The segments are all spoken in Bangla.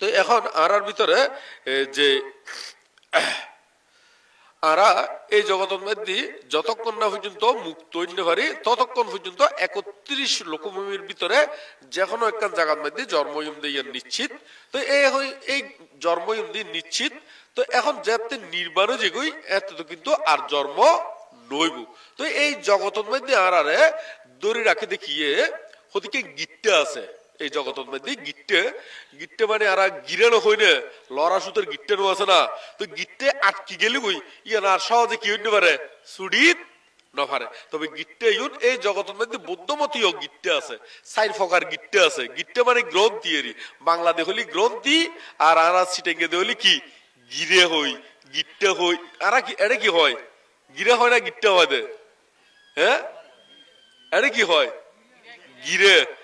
তো এখন আরার ভিতরে যে, আরা এই জগতের মধ্যে যতক্ষণ না পর্যন্ত মুক্ত হইতে পারি, ততক্ষণ পর্যন্ত একত্রিশ লোকভূমির ভিতরে যে কোনো একটা জায়গার মধ্যে জন্ময়ুম দিয়ে নিশ্চিত। তো এই এই জন্ময়ুম দিয়ে নিশ্চিত। তো এখন যাতে নির্বাণও যেগুই এত তো কিন্তু আর জন্ম নইব। তো এই জগতের মধ্যে আর আরে দড়ি রাখে দেখিয়ে ওদিকে গিট্টে আছে। এই জগতের মধ্যে গিট্টে গিট্টে মানে আর গিরানো হয় না লড়া সুতোর নো আছে না। তো গিট্টে আটকি গেলি কই? ইয়া না সহজে কি হইতে পারে? সুডিত নফারে তবে গিট্টে ইউন, এই জগতের মধ্যে বুদ্ধমতীয় গিট্টে আছে। সাইর ফকার গিট্টে আছে। গিট্টে মানে গ্রন্থি এরি। বাংলাদেশ হলি গ্রন্থি, আর আর সিটেঙ্গে দে হলি কি? গিরে হই, গিট্টে হই। আর কি এটা কি হয়? গিরে হয় না গিট্টে হয় দে? হ্যাঁ? এটা কি হয়? গিরে।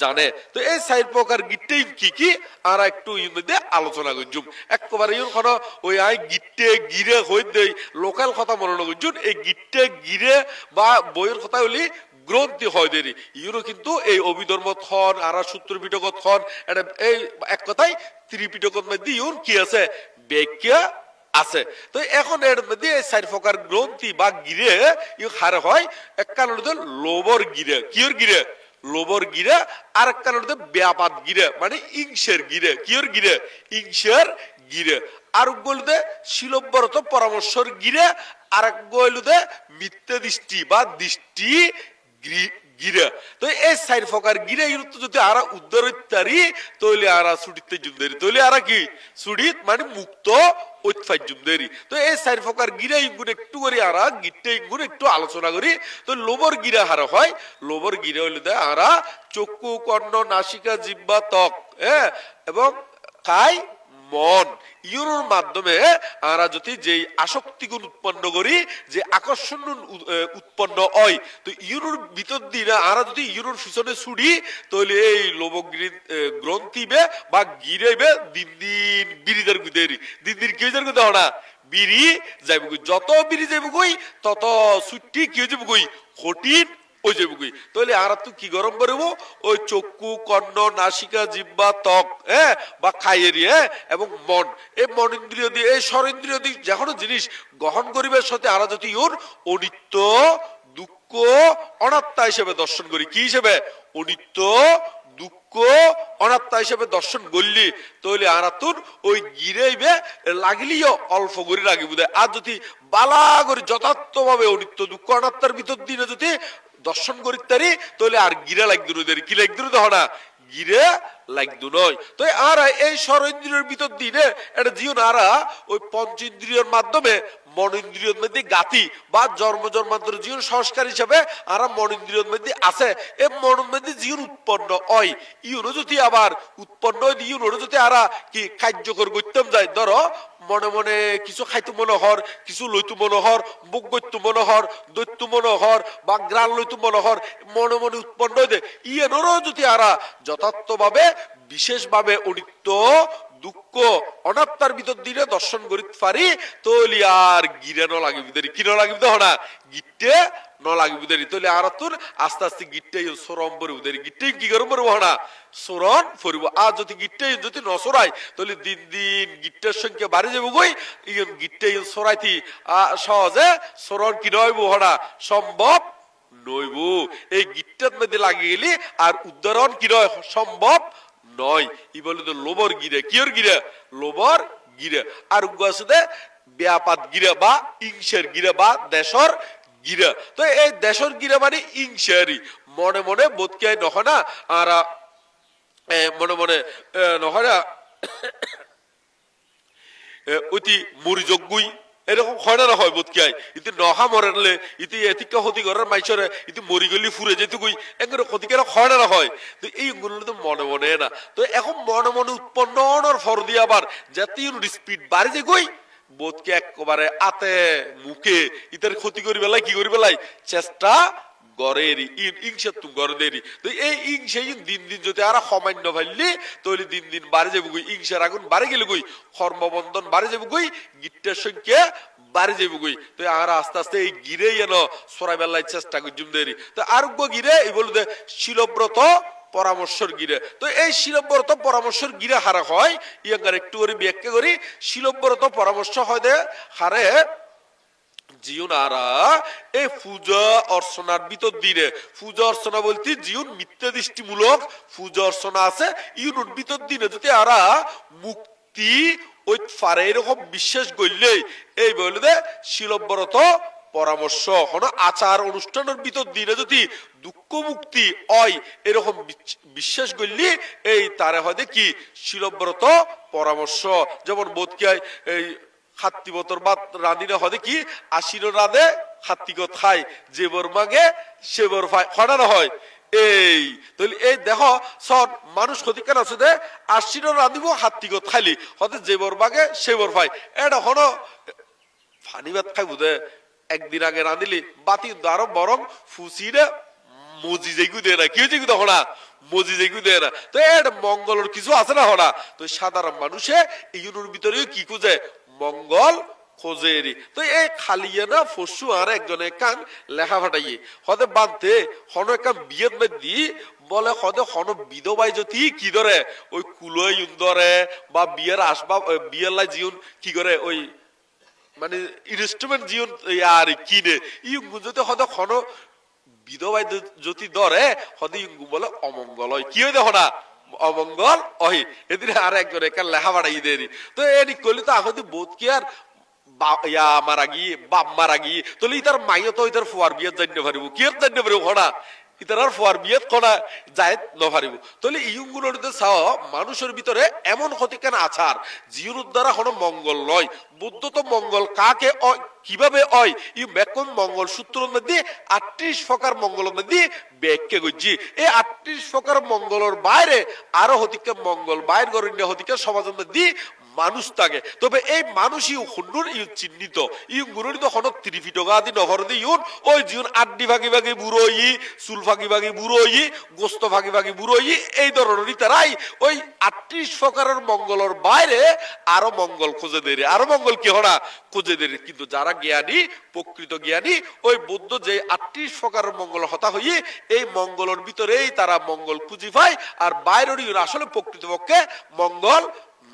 জানে। তো এই চার প্রকার গিট্টেই কি কি? আর একটু আলোচনা করছুম। একেবারে ইউর কোনো ওই আই গিট্টে গিরে হই দেই, লোকাল কথা মনে করছুন, এই গিট্টে গিরে বা বইয়ের কথা হলি গ্রন্থি হয় দেরি। ইউরো কিন্তু এই অভিধর্ম থন, আর সূত্র পিটকত থন, এটা এই এক কথাই ত্রিপিটকত মধ্যে ইউর কি আছে? ব্যাখ্যা আছে। তো এখন এর মধ্যে এই চার প্রকার গ্রন্থি বা গিরে ইউ হার হয় এক কারণ লোবর গিরে। কিয়র গিরে? লোবর গিরে আর এক কারণ ব্যাপাত গিরে মানে ইংসের গিরে। কিয়র গিরে? ইংসের গিরে। আর গলুদে শিলব্বরত পরামর্শর গিরে আর গলুদে মিথ্যে দৃষ্টি বা দৃষ্টি গিরা। তো এই সাইড ফকার গিরা ইউরত যদি আরা উদ্ধার ইত্যারি তৈলে আরা ছুটিতে জুমদেরি তৈলে আরা কি? ছুটিত মানে মুক্ত ঐতফাই জুমদেরি তো এই সাইড ফকার গিরা ইগুন একটু করে আরা, গিটে ইগুন একটু আলোচনা করি। তো লোবর গিরা হারা হয়। লোবর গিরা হইলে দে আরা, চক্ষু, কর্ণ, নাসিকা জিব্বা ত্বক হ্যাঁ? এবং কাই মন। ইউনোর মাধ্যমে আমরা যদি যে আসক্তিগুণ উৎপন্ন করি, যে আকর্ষণ উৎপন্ন হয়, তো ইউনোর ভিতর দিয়ে আমরা যদি ইউরোর পিছনে ছুড়ি তাহলে এই লোবগিরি গ্রন্থিবে বা গিরেবে দিন দিন বিরিদের গুদেরি দিন দিন কি হয়ে যাবে না? বিড়ি যাইব। যত বিড়ি যাইব তত ছুটি কি যাবে কঠিন ওই তাহলে আর তো কি গরম করব ওই চক্ষু, কর্ণ, নাসিকা জিব্বা ত্বক হ্যাঁ? বা খাইয়েরি হ্যাঁ? এবং মন। এই মন ইন্দ্রিয় দিয়ে, এই স্বরেন্দ্রিয় দিয়ে যে কোনো জিনিস গ্রহণ করিবার সাথে আরা যদি ওর অনিত্য, দুঃখ, অনাত্মা হিসেবে দর্শন করি। কি হিসেবে? অনিত্য, দুঃখ, অনাত্মা হিসেবে দর্শন করলি, তাহলে আরাতুর ওই গিরেইবে, লাগিলিও অল্প করে লাগিব। দেয় আর যদি বালা করে যথার্থ ভাবে অনিত্য, দুঃখ, অনাত্মার ভিতর দিনে যদি দর্শন করিতারি তাহলে আর গিরে লাগদুর কি লাগতো দেহ না গিরে লাগতো নয় তো আর, এই স্বরেন্দ্রিয়ের ভিতর দিনে, এটা জীবন আরা, ওই পঞ্চ ইন্দ্রিয়ের মাধ্যমে মনেন্দ্রিয়র মধ্যে গাতি বা জন্ম জন্মান্তর জীবন সংস্কার হিসাবে আরা মনেন্দ্রিয়র মধ্যে আছে। এই মনের মধ্যে জীবন উৎপন্ন হয়। ইউনো যদি আবার উৎপন্ন হয় ইউনো যদি আরা কি কার্যকর করতাম যায়, ধরো, মনে মনে কিছু খাইতে মনে হর কিছু লইতু মনে হর বুক গত্যু মনে হর দৈত্য মনে হর বা গ্রাণ লইতু মনে হর মনে মনে উৎপন্ন হইতে, ইয়েনরও যদি আরা যথার্থভাবে, বিশেষভাবে অনিত্য দুঃখ, অনাত্মার ভিতর দিলে দর্শন করিতে পারি, তৈলি আর গিরে ন লাগিবি দেরি। কি ন লাগিবি দেহ না? গিটে ন লাগিবি দেরি। তৈলি আর তোর আস্তে আস্তে গিটে সরম পরিব দেরি। গিটে কি করম পরিব না? সরণ পরিব আর যদি গিটে যদি নসরাই তাহলে দিন দিন গিট্টের সংখ্যা বাড়ি যাব গই ইয়ন গিটে সরাইতি। সহজে সরণ কি নইব হনা সম্ভব নইব। এই গিট্টার মধ্যে লাগিয়ে গেলি আর উদ্ধারণ কি নয়? সম্ভব নয়। ই বলে তো লোবর গিরে। কিয়র গিরে? লোবর গিরে। আর উগাসে ব্যাপাত গিরে বা ইংসের গিরে বা দেশর গিরে। তো এই দেশর গিরে মানে ইংসেরই। মনে মনে বোধকে নয় না? আর মনে মনে নহয় না? অতি মরিযোগ্যই এরকম হয় না হয় বোধ কিয়ায় ইতি নহা মরেলে ইতি এতিকা ক্ষতি করার মাইছরে, ইতি মরি গলি ফুরে যেতে কই এগুলো ক্ষতি করে হয় না হয়। তো এই গুণগুলো তো মনে মনে না। তো এখন মনে মনে উৎপন্ন অনর ফর দিয়ে আবার যাতে স্পিড বাড়ি যে কই? বোধকে একবারে আতে, মুখে, ইতার ক্ষতি করি বেলায় কি করি লাই? চেষ্টা গড়েরই ইংসা তুম গড়দেরই তো এই ইংসা ইন দিন দিন যদি আর সমান্য ভাইলি তাহলে দিন দিন বাড়ে যাব গই, ইংসার আগুন বাড়ে গেলে গই, কর্মবন্ধন বাড়ে যাব গই, গিট্টার সংখ্যা বাড়ে যাব গই। তো আর আস্তে আস্তে এই গিরে এনো সরাই বেলায় চেষ্টা করছুম দেরি তো আরোগ্য গিরে, এই বলতে শিলব্রত পরামর্শর গিরে। তো এই শিলব্রত পরামর্শর গিরে হারা হয়, ইয়াঙ্গার একটু করে ব্যাখ্যা করি। শিলব্রত পরামর্শ হয় দে, হারে জিউনারা এই পূজা অর্চনার ভিতর দিনে। পূজা অর্চনা বলতে জিউন মিথ্যা দৃষ্টিমূলক পূজা অর্চনা আছে, ইউনুর ভিতর দিনে যদি আরা মুক্তি ওই ফারে এরকম বিশ্বাস এই পরামর্শ। হন আচার অনুষ্ঠানের ভিতর দিনে যদি দুঃখ মুক্তি হয়, এরকম বিশ্বাস করলি, এই তারে হয় কি শিলব্রত পরামর্শ। যেমন বোধকে এই বতর হদে কি? আশির রাঁধে যে বর মাগে সে বর হয়, এই, তাহলে এই মানুষ ক্ষতি কেন আছে দে? রাঁধিব হতে যে বর মাগে সে বর এটা হন ফানি খাই একদিন আগে রাঁধিলি, বাতি আরও বরং ফুসিরে মজি যেগু দেয় না। কেউ যেগু দেখো না মজি যেগু দেয় না। তো এর মঙ্গলের কিছু আছে না হনা? তো সাধারণ মানুষে ইউনোর ভিতরেও কি খুঁজে? মঙ্গল খোঁজেরি। তো এই খালিয়ে না ফসু আর একজনে কান লেখা ফাটাইয়ে, হদে বানতে হন কান বিয়ের দি বলে হদে হন বিধবাই যদি কি ধরে, ওই কুলোয় ধরে, বা বিয়ের আসবাব বিয়ের লাই জিউন কি করে, ওই মানে ইনস্ট্রুমেন্ট জীবন আর কিনে। ইঙ্গু যদি হয়তো খন বিধবাই যদি ধরে ইঙ্গু বলে অমঙ্গল হয় কি হয় দেখো না অমঙ্গল, অহি। এদিন আর একজন একা লেখা বাড়াই দেরি তো এটি করলে তো আহতি বোধ কি আর ইয়া মারা গিয়ে, বাপ মারা গিয়ে তাহলে ইতার মাইও তো ইতার ফুয়ার বিয়ের জন্য পারিব কি আর জানতে হনা ইতার আর ফুয়ার বিয়ে করা যায় নপারিব তাহলে ইয়ুগুলোর চাও, মানুষের ভিতরে এমন ক্ষতিকান জিউর দ্বারা হলো মঙ্গল নয়। বুদ্ধ তো মঙ্গল, কাকে অয় কীভাবে হয় ই বেকন মঙ্গল সূত্র মধ্যে আটত্রিশ ফকার মঙ্গল মধ্যে ব্যাখ্যা করছি এই আটত্রিশ ফকার মঙ্গলের বাইরে আরও হতিকে মঙ্গল, বাইর গরণ্য হতিকে সমাজের মধ্যে মানুষ থাকে তবে এই মানুষই হুন্ডুর ইউ চিহ্নিত। ইউ গুরুনিত হন ত্রিফিটকা দি ইউন, ওই জিউন আড্ডি ভাগি ভাগি বুড়ো ই চুল ফাঁকি ভাগি বুড়ো ই গোস্ত ফাঁকি ভাগি বুড়ো ই এই ধরনেরই তারাই ওই আটত্রিশ প্রকারের মঙ্গলের বাইরে আরও মঙ্গল খুঁজে দেরে আরও মঙ্গল কি হনা? খুঁজে দেরে কিন্তু যারা জ্ঞানী, প্রকৃত জ্ঞানী, ওই বৌদ্ধ যে আটত্রিশ প্রকারের মঙ্গল হতা হইয়ে, এই মঙ্গলের ভিতরেই তারা মঙ্গল খুঁজি পায়, আর বাইরেরই আসলে প্রকৃতপক্ষে মঙ্গল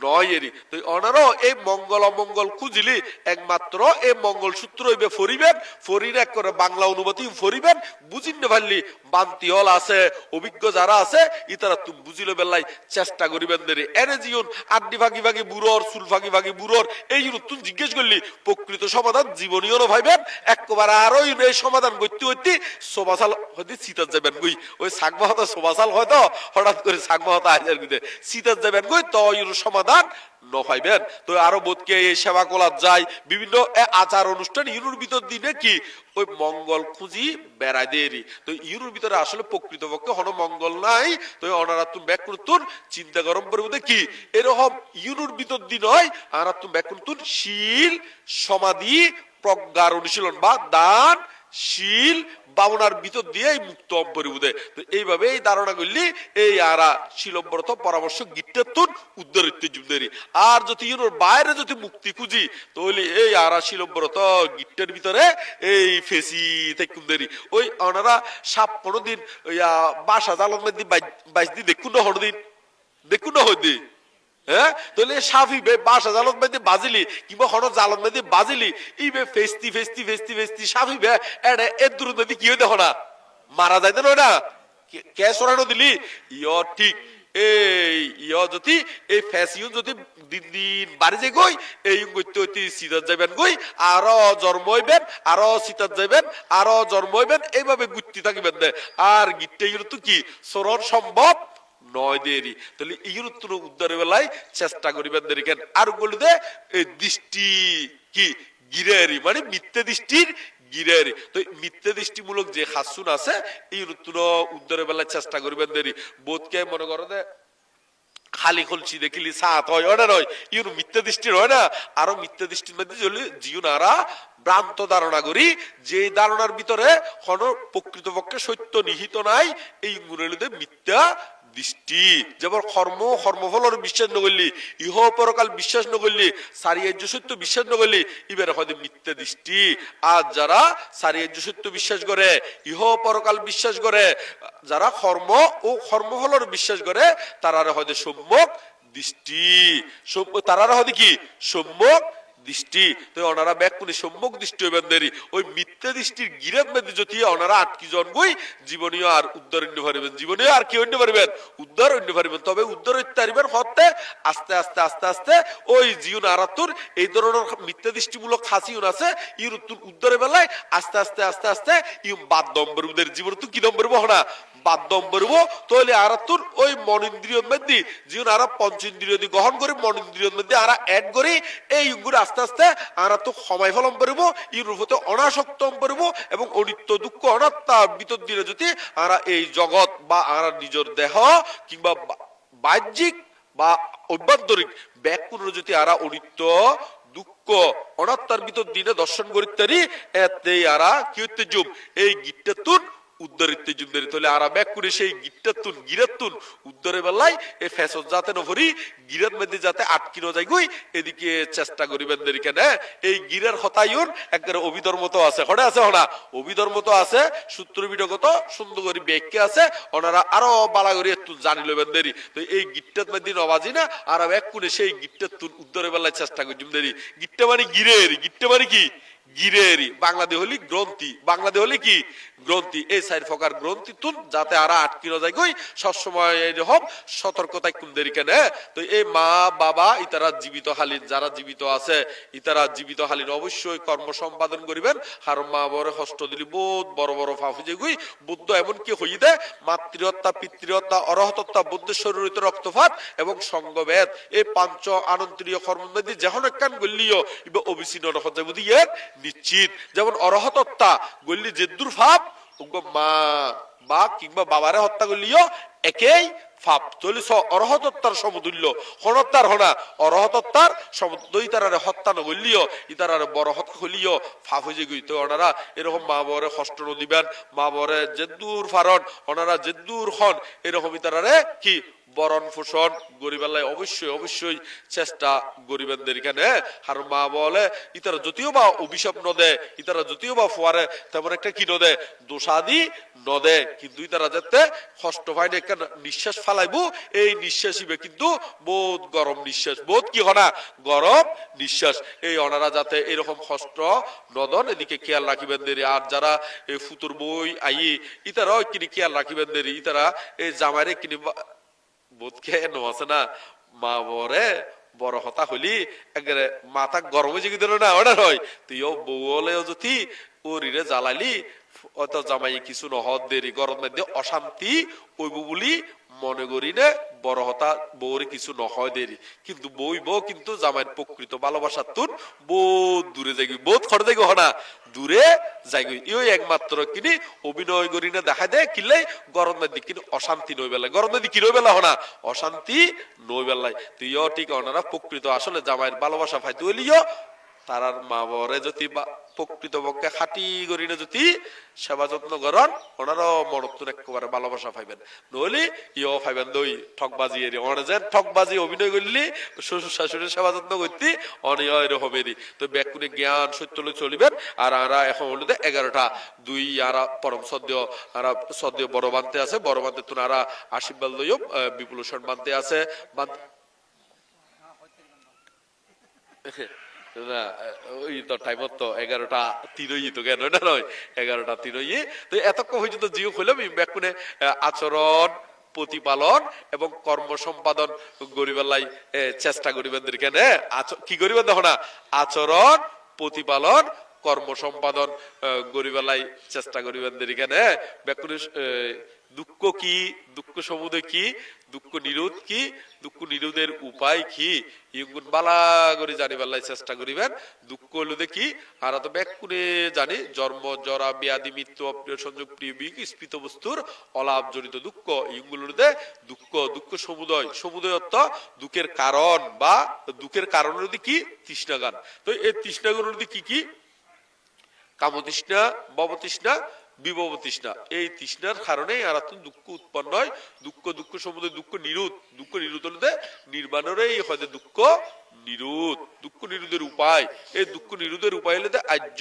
নয় এরি তো অনারও, এই মঙ্গল অমঙ্গল খুঁজিলি, একমাত্র এই মঙ্গল সূত্র হইবে ফরিবেন, ফরির এক করে বাংলা অনুমতি ফরিবেন, বুঝিন পারলি বান্তি হল আছে, অভিজ্ঞ যারা আছে, ইতারা তুমি বুঝিলে বেলাই চেষ্টা করিবেন দেরি। এনে জিউন, আড্ডি ভাগি ভাগি বুড়োর চুল ভাগি ভাগি বুড়োর, এই জন্য তুমি জিজ্ঞেস করলি, প্রকৃত সমাধান জীবনীয় ভাইবেন, একবার আরও এই সমাধান করতে হইতে সোবাসাল হয়তো শীতার যাবেন গুই ওই সাকবা হতা সোবাসাল হয়তো হঠাৎ করে সাকবা হতা আইজার গুইতে শীতার যাবেন গুই তো ইউর সমাধান নপাইবেন তো আরও বোধকে এই সেবা কলার যায়। বিভিন্ন আচার অনুষ্ঠান ইউরোর ভিতর দিনে কি ওই মঙ্গল খুঁজি বেড়াই দেরি তো ইউরোর ভিতরে আসলে প্রকৃতপক্ষে হন মঙ্গল নাই। তো ওনারা তুমি ব্যাক করতুন চিন্তা গরম পরিবর্তে কি? এরকম ইউরোর ভিতর দিন হয় আর তুমি ব্যাক করতুন শীল, সমাধি, প্রজ্ঞার অনুশীলন বা দান শীল বামনার ভিতর দিয়ে এই মুক্ত অম্পরিবুদে তো এইভাবে এই ধারণা করলি, এই আরা শিলব্রত পরামর্শ গিট্টাতুন উদ্ধারিত যুদ্ধেরই। আর যদি ইউনোর বাইরে যদি মুক্তি খুঁজি, তাহলে এই আরা শিলব্রত গিট্টের ভিতরে এই ফেসি থেকে ওই অনারা সাপ কোনো দিন বাসা জালন মধ্যে বাইশ দিন দেখুন না হরদিন। দেখুন না হইদি হ্যাঁ? বাজিলি বাজিলি ঠিক ইয় যদি যদি দিন দিন যাবেন জন্ম যাবেন জন্ম থাকিবেন আর গিট্টে তো কি? সরণ সম্ভব নয় দেরি। তাহলে ইউরোত্তর উদ্ধার বেলায় চেষ্টা করিবেন দেরি কেন? আর বলি দে, এই দৃষ্টি কি? গিরেরি মানে মিথ্যে দৃষ্টির গিরেরি তো মিথ্যে দৃষ্টিমূলক যে হাসুন আছে, এই ইউরোত্তর উদ্ধারের বেলায় চেষ্টা করিবেন দেরি। বোধকে মনে করো দে, খালি খলছি, দেখিলি সাত হয় ওটা নয়? ইউর মিথ্যা দৃষ্টির হয় না? আরও মিথ্যা দৃষ্টির মধ্যে চলে জিউনারা ভ্রান্ত ধারণা করি, যে ধারণার ভিতরে কোন প্রকৃতপক্ষে সত্য নিহিত নাই, এই গুণের মিথ্যা দৃষ্টি, যেমন কর্ম, কর্মফলের বিশ্বাস নগরলি ইহ পরকাল বিশ্বাস নগরলি সারিয়ার্য সত্য বিশ্বাস নগরলি ইবার হয়তো মিথ্যা দৃষ্টি। আর যারা সারিয়ার্য সত্য বিশ্বাস করে ইহ পরকাল বিশ্বাস করে যারা কর্ম ও কর্মফলের বিশ্বাস করে তারা হয়তো সম্যক দৃষ্টি। তারা হয়তো কি? সম্যক দৃষ্টি, তো ওনারা ব্যাক কোনে সম্মুখ দৃষ্টি হইবেন দেরি। ওই মিথ্যা দৃষ্টির গিরাত মধ্যে যদি ওনারা আটকি জন গই জীবনীয় আর উদ্ধার অন্য পারিবেন জীবনীয় আর কি অন্য পারিবেন? উদ্ধার অন্য পারিবেন। তবে উদ্ধার হইতে পারিবেন হতে আস্তে আস্তে আস্তে আস্তে ওই জীবন আরাতুর এই ধরনের মিথ্যা দৃষ্টিমূলক খাসিউন আছে ইর উত্তর উদ্ধারের বেলায় আস্তে আস্তে আস্তে আস্তে ইউ বাদ দম্বরদের জীবন তো কি দম্বর হনা? বাদ্যম বলব তাহলে আর তোর ওই মনেন্দ্রিয় মধ্যে জীবন আর পঞ্চেন্দ্রিয় দিয়ে গ্রহণ করে, মনেন্দ্রিয় মধ্যে আর অ্যাড করে, এই ইঙ্গুর আস্তে আস্তে আর তো সময় ফলম পারিব ই রূপতে অনাসক্ত পারিব এবং অনিত্য দুঃখ অনাত্মা ভিতর দিলে যদি আর এই জগৎ বা আর নিজের দেহ কিংবা বাহ্যিক বা অভ্যন্তরিক ব্যাকুণ যদি আর অনিত্য দুঃখ অনাত্মার ভিতর দিনে দর্শন করিতে এতে আরা কি হইতে জুম এই গীতটা তুন উদ্ধারিতে জুমদারি তাহলে আরা ব্যাক করে সেই গিট্টাতুন গিরাতুন উদ্ধারে বেলায় এই ফেসত যাতে নভরি গিরাত মধ্যে যাতে আটকি ন যায় গই, এদিকে চেষ্টা করিবেন দেরি কেন। এই গিরার হতায়ুর একবারে অভিধর্ম তো আছে। হরে আছে, হনা? অভিধর্ম তো আছে সূত্র বিডগত সুন্দর করে ব্যাখ্যা আছে। ওনারা আরও বালা করে একটু জানি দেরি। তো এই গিট্টাত মধ্যে নবাজি না আর এক কোণে সেই গিট্টাতুন উদ্ধারে বেলায় চেষ্টা করি। দেরি গিট্টা মানে গিরের, গিট্টা মানে কি? গিরেরি বাংলাদেশ হলি গ্রন্থি। বাংলাদেশ হলি কি? গ্রন্থি। এই সাইড ফকার গ্রন্থি তুন, যাতে আরা আটকি না যায়। গই সবসময় এরকম সতর্কতায় কোন দেরি কেন? তো এই মা, বাবা, ইতারা জীবিত হালিন, যারা জীবিত আছে, ইতারা জীবিত হালিন অবশ্যই কর্ম সম্পাদন করিবেন। আর মা বড় হস্ত দিলি, বহুত বড় বড় ফাফু যে গই বুদ্ধ এমন কি হই দে? মাতৃহত্যা, পিতৃহত্যা অরহতত্তা বুদ্ধের শরীরিত রক্তপাত এবং সঙ্গভেদ এই পাঞ্চ আনন্তরীয় কর্মের মধ্যে যেমন একখান গল্লিও ইবে অবিচ্ছিন্ন রকম যাব দিয়ে নিশ্চিত। যেমন অরহতত্তা, গল্লি জেদ্দুর ভাব উগ্র মা কিংবা বাবারে হত্যা করলিও একেই ফাপ। চলিস অরহতত্তার সমতুল্য। হনত্তার হনা, অরহতত্তার সমতুল্য। ইতারারে হত্যা নগলিও ইতারারে বড় হত্যা হলিও ফাপ হয়ে তো ওনারা এরকম মা বরে কষ্ট দিবেন, মা বরে জেদ্দুর ফারণ ওনারা জেদ্দুর হন, এরকম ইতারারে কি বরণ পোষণ গরিবেলায় অবশ্যই অবশ্যই চেষ্টা গরিবেনদের এখানে আর মা বলে, ইতারা যদিও বা অভিশাপ নদে, ইতারা যদিও বা ফোয়ারে তেমন একটা কি নদে? দোষাদি নদে। কিন্তু ইতারা যাতে কষ্ট পায় না একটা নিঃশ্বাস ফালাইবো। এই নিঃশ্বাস হিবে কিন্তু বহুত গরম নিঃশ্বাস। বহুত কি হনা? গরম নিঃশ্বাস। এই অনারা যাতে এরকম কষ্ট নদন, এদিকে খেয়াল রাখিবেন দেরি। আর যারা এই ফুতুর বই আই, ইতারাও কিনি খেয়াল রাখিবেন দেরি। ইতারা এই জামাইরে কিনি বোধ খেয়ে আছে না মা বরে বড় হতা হলি, একবারে মাথা গরমে জিগি দিল না, অর্ডার হয়। তুই তুইও বউ হলেও যদি ওরিরে জ্বালালি, অত জামাই কিছু নহত দেরি গরম মধ্যে অশান্তি ওইব বলি মনে করি না বড় হতা বউরে কিছু নহয় দেরি। কিন্তু বই বউ কিন্তু জামাইয়ের প্রকৃত ভালোবাসার তুন, বহুত দূরে যাইবি বহুত খড় যাইব হনা। দূরে যাইবি ইও একমাত্র কিনি, অভিনয় করি না দেখা দেয় কিনলে গরম নদী কিন্তু অশান্তি নই বেলায়। গরম নদী কি বেলা হনা? অশান্তি নই বেলায়। তুইও ঠিক ওনারা প্রকৃত আসলে জামাইয়ের ভালোবাসা ফাইতে হইলিও তারার মা বরে যদি বা- প্রকৃত পক্ষে খাটি করি না যদি সেবা যত্ন করন ওনারও মরত্তুর একেবারে ভালোবাসা পাইবেন। নইলে ইও পাইবেন দই ঠকবাজি এরি। অনে যেন ঠকবাজি অভিনয় করলি শ্বশুর শাশুড়ির সেবা যত্ন করতে অনিয় এরকম এরি তো ব্যাকুনে জ্ঞান সত্য চলিবেন আর আরা এখন হলো যে এগারোটা। দুই আরা পরম সদ্য আরা সদ্য বড় বানতে আছে বড় বানতে তুন আরা আশীর্বাদ লইও বিপুলেশন বানতে আছে। বান- না। কেন? ব্যাকুনে আচরণ, প্রতিপালন এবং কর্ম সম্পাদন গরিবেলাই চেষ্টা করিবেন কেন? আচ- কি করিবেন দেখো না? আচরণ, প্রতিপালন, কর্ম সম্পাদন গরিবেলাই চেষ্টা করিবেন এখানে ব্যাকুল দুঃখ কি? দুঃখ সমুদয় কি? দুঃখ নিরোধ কি? দুঃখ নিরোধের উপায় কি? বালা করে জানিবার চেষ্টা করিবেন। দুঃখ হলো কি আর তো ব্যাকুলে জানি, জন্ম, জরা, ব্যাধি, মৃত্যু, অপ্রিয়, সংযোগ, প্রিয় বিক স্ফীত বস্তুর অলাভ জড়িত দুঃখ ইগুলোতে দুঃখ দুঃখ সমুদয়। সমুদয় অর্থ দুঃখের কারণ বা দুঃখের কারণ হলো কি? তৃষ্ণাগান তো এই তৃষ্ণাগুলোর কি কি? কামতৃষ্ণা, ভবতৃষ্ণা বিভব তৃষ্ণা। এই তৃষ্ণার কারণে আর দুঃখ উৎপন্ন হয়। দুঃখ দুঃখ সম্বন্ধে দুঃখ নিরোধ দুঃখ নিরোধ হলে নির্মাণেরই হয় দুঃখ নিরোধ দুঃখ নিরোধের উপায়। এই দুঃখ নিরোধের উপায় হলে আর্য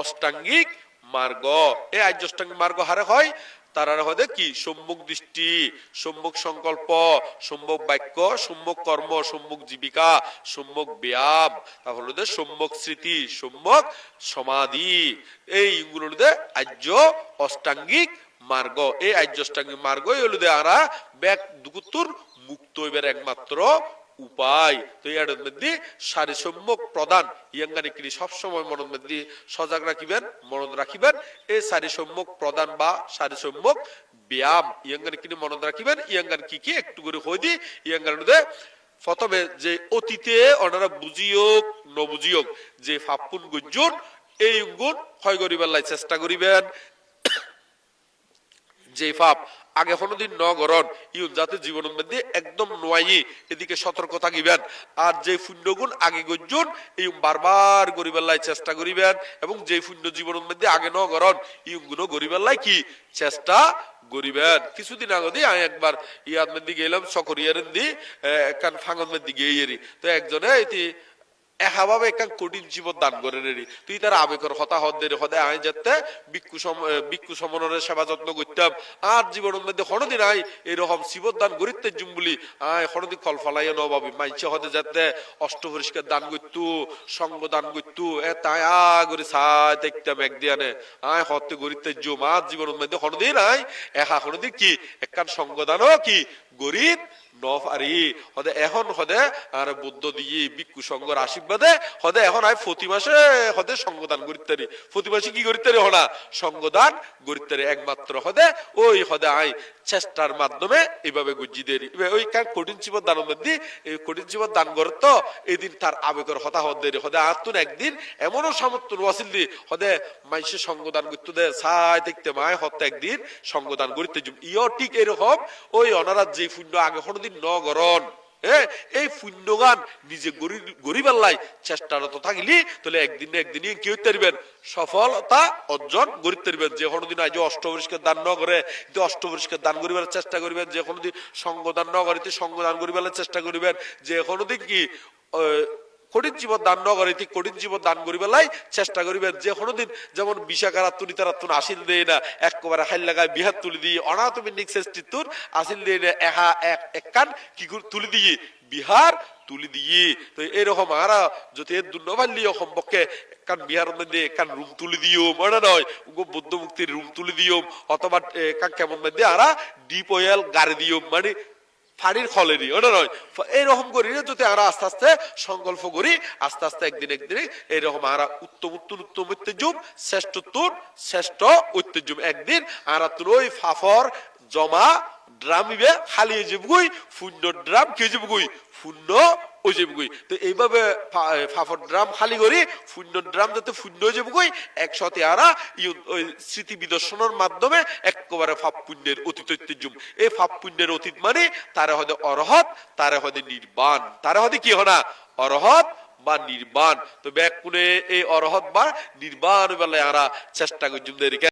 অষ্টাঙ্গিক মার্গ। এই আর্য অষ্টাঙ্গিক মার্গ হারে হয়? তারা হতে কি? সম্মুখ দৃষ্টি, সম্মুখ সংকল্প, সম্মুখ বাক্য, সম্মুখ কর্ম, সম্মুখ জীবিকা, সম্মুখ ব্যায়াম তারপর হলো সম্মুখ স্মৃতি, সম্মুখ সমাধি। এইগুলোতে আর্য অষ্টাঙ্গিক মার্গ। এই আর্য অষ্টাঙ্গিক মার্গই হলো আরা ব্যাক দুকুত্তর মুক্ত হইবার একমাত্র উপায়। তো এর মধ্যে সারি সম্যক প্রদান। ইয়াঙ্গানি কিনি সবসময় মনের মধ্যে সজাগ রাখিবেন মনত রাখিবেন। এই সারি সম্যক প্রদান বা সারি সম্যক ব্যায়াম ইয়াঙ্গানি কিনি মনত রাখিবেন। ইয়াঙ্গান কি কি একটু করে হই দি। ইয়াঙ্গান প্রথমে যে অতীতে ওনারা বুঝিয়োগ, নবুঝিয়োগ, যে ফাপুন গুজন এই গুণ ক্ষয় করিবার লাই চেষ্টা করিবেন। যে পাপ আগে কোনোদিন ন গরণ, ইউন যাতে জীবনের মধ্যে একদম নোয়াই, এদিকে সতর্ক থাকিবেন। আর যে পুণ্যগুণ আগে গজ্জন এই বারবার গরিবেল্লাই চেষ্টা করিবেন। এবং যে পুণ্য জীবনের মধ্যে আগে ন গরণ ইউনগুলো গরিবেল্লাই কি? চেষ্টা করিবেন। কিছুদিন আগে দিয়ে আমি একবার ইয়াদ মধ্যে গেলাম, সকরিয়ার দি কান ফাঙন মধ্যে গিয়ে তো একজনে এটি একাভাবে একটা কঠিন দান করে রেডি তুই তার আবেগের হতা হদ্দের হদে আই যেতে বিক্ষু বিক্ষু সমনের সেবা যত্ন করতাম। আর জীবনের মধ্যে হরদিন আই এরকম দান জুম বলি। আয়, হরদি ফল ফলাইয়া নবাবি মাইছে হদে যেতে অষ্ট পরিষ্কার দান করতু, সঙ্গ দান করতু, এ তাই আ করে সাই দেখতাম একদিয়ানে আয় হতে গরিতে জুম, আর জীবনের মধ্যে হরদিন আই একা হরদিন কি? একখান সঙ্গ দানও কি? গরিব নফারি হদে এখন হদে, আর বুদ্ধ দিয়ে বিক্ষু সঙ্গর আশীর্বাদে, হদে এখন আই প্রতি মাসে, হদে সঙ্গদান করিতে প্রতি মাসে কি করিতে হনা? সঙ্গদান করিতে একমাত্র হদে, ওই হদে আই চেষ্টার মাধ্যমে এইভাবে গুজি দেরি ওই কার কঠিন জীবন দান দি এই কঠিন জীবন দান করে তো এদিন তার আবেগের হতা হত দেরি হদে আতুন একদিন এমনও সামর্থ্য ওয়াসিল দি হদে মাইসে সঙ্গদান করতে দে সাই দেখতে মায় হত একদিন সঙ্গদান করিতে ইয় ঠিক এরকম ওই অনারাত যে পুণ্য আগে কোনোদিন ন গরণ এই পুণ্যগান নিজে গরিব আল্লাহ চেষ্টারত থাকলি, তাহলে একদিন একদিন কি হইতে সফলতা অর্জন গরিব পারবেন। যে কোনোদিন আজ অষ্ট পরিষ্কার দান ন করে কিন্তু অষ্ট পরিষ্কার দান করিবার চেষ্টা করিবেন, যে কোনোদিন সঙ্গ দান ন করিতে সঙ্গ দান করিবার চেষ্টা করিবেন, যে কোনোদিন কি কঠিন জীবন দান ন করিতে কঠিন জীবন দান করিবেলাই চেষ্টা করিবেন। যে কোনোদিন যেমন বিশাকার তুলি তারা তুন আসিল দেয় না, একবারে হাইল লাগায় বিহার তুলি দিয়ে অনাথমিক শ্রেষ্ঠী তুর আসিল দেয় না, এহা এক এক কান কি তুলি দিয়ে, বিহার তুলি দিয়ে। তো এরকম আরা যদি এর দুর্নবাল্লি সম্পর্কে কান বিহার মধ্যে কান রুম তুলি দিও, মনে নয়, উগো বুদ্ধ মুক্তির রুম তুলি দিও, অথবা কান কেমন মধ্যে আরা ডিপ অয়েল গাড়ি দিও মানে ফাড়ির খলেরই, ওটা নয়। এইরকম করি যদি আমরা আস্তে আস্তে সংকল্প করি, আস্তে আস্তে একদিন একদিন এইরকম আমরা উত্তম উত্তর, উত্তম ঐতিহ্যম, শ্রেষ্ঠ উত্তর, শ্রেষ্ঠ ঐতিহ্যম। একদিন আমরা তোর ওই ফাফর জমা ড্রামিবে খালিয়ে খালি যাবগুই শূন্য ড্রাম খেয়ে যাবগুই। শূন্য তো এইভাবে ফাফর ড্রাম খালি করি শূন্য ড্রাম যাতে শূন্য একসাথে আরা ওই স্মৃতি বিদর্শনের মাধ্যমে একেবারে ফাপ পুণ্যের অতীত ঐতিহ্যম। এই ফাপ পুণ্যের অতীত মানে তারা হদে অরহত, তারা হদে নির্বাণ। তারা হদে কি হনা? অরহত বা নির্বাণ। তো ব্যাক কোনে এই অরহত বা নির্বাণ বেলায় আরা চেষ্টা করছি